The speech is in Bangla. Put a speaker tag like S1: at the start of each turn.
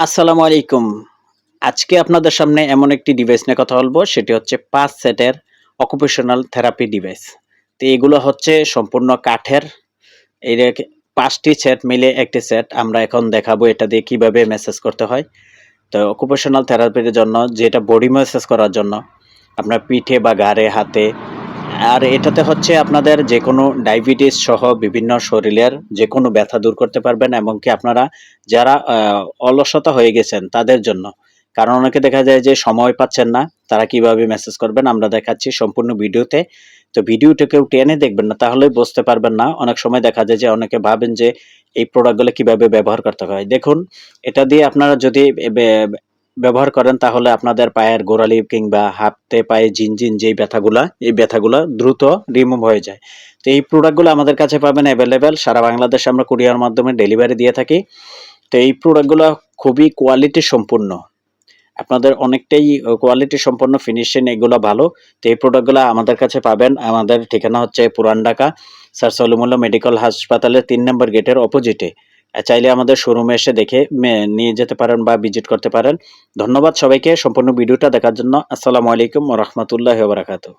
S1: আসসালামু আলাইকুম। আজকে আপনাদের সামনে এমন একটি ডিভাইস নিয়ে কথা বলব, সেটি হচ্ছে পাঁচ সেটের অকুপেশনাল থেরাপি ডিভাইস তো এগুলো হচ্ছে সম্পূর্ণ কাঠের, এই পাঁচটি সেট মিলে একটি সেট আমরা এখন দেখাবো এটা দিয়ে কীভাবে মেসেজ করতে হয়। তো অকুপেশনাল থেরাপির জন্য, যেটা বডি মেসেজ করার জন্য, আপনার পিঠে বা ঘাড়ে, হাতে আর এটাতে হচ্ছে আপনাদের যে কোনো ডায়াবেটিস সহ বিভিন্ন শরীরের যে কোনো ব্যথা দূর করতে পারবেন, এমনকি আপনারা যারা অলসতা হয়ে গেছেন তাদের জন্য। কারণ অনেকে দেখা যায় যে সময় পাচ্ছেন না, তারা কীভাবে মেসেজ করবেন আমরা দেখাচ্ছি সম্পূর্ণ ভিডিওতে। তো ভিডিওটা কেউ টেনে দেখবেন না তাহলে বুঝতে পারবেন না। অনেক সময় দেখা যায় যে অনেকে ভাবেন যে এই প্রোডাক্টগুলো কীভাবে ব্যবহার করতে হয়। দেখুন, এটা দিয়ে আপনারা যদি ব্যবহার করেন, তাহলে আপনাদের পায়ের গোড়ালি কিংবা হাতে পায়ে জিনজিন যেই ব্যথাগুলা, এই ব্যথাগুলো দ্রুত রিমুভ হয়ে যায়। তো এই প্রোডাক্টগুলো আমাদের কাছে পাবেন অ্যাভেলেবেল সারা বাংলাদেশে আমরা কুরিয়ার মাধ্যমে ডেলিভারি দিয়ে থাকি। তো এই প্রোডাক্টগুলো খুবই কোয়ালিটি সম্পূর্ণ। আপনাদের অনেকটাই কোয়ালিটি সম্পন্ন ফিনিশিং এগুলো ভালো। তো এই প্রোডাক্টগুলো আমাদের কাছে পাবেন, আমাদের ঠিকানা হচ্ছে পুরান ঢাকা, স্যার সলিমুল্লাহ মেডিকেল হাসপাতালের তিন নম্বর গেটের অপোজিটে চাইলে আমাদের শোরুমে এসে দেখে নিয়ে যেতে পারেন বা ভিজিট করতে পারেন। ধন্যবাদ সবাইকে, সম্পূর্ণ ভিডিওটা দেখার জন্য। আসসালামু আলাইকুম রহমতুল্লাহ বারাকাতু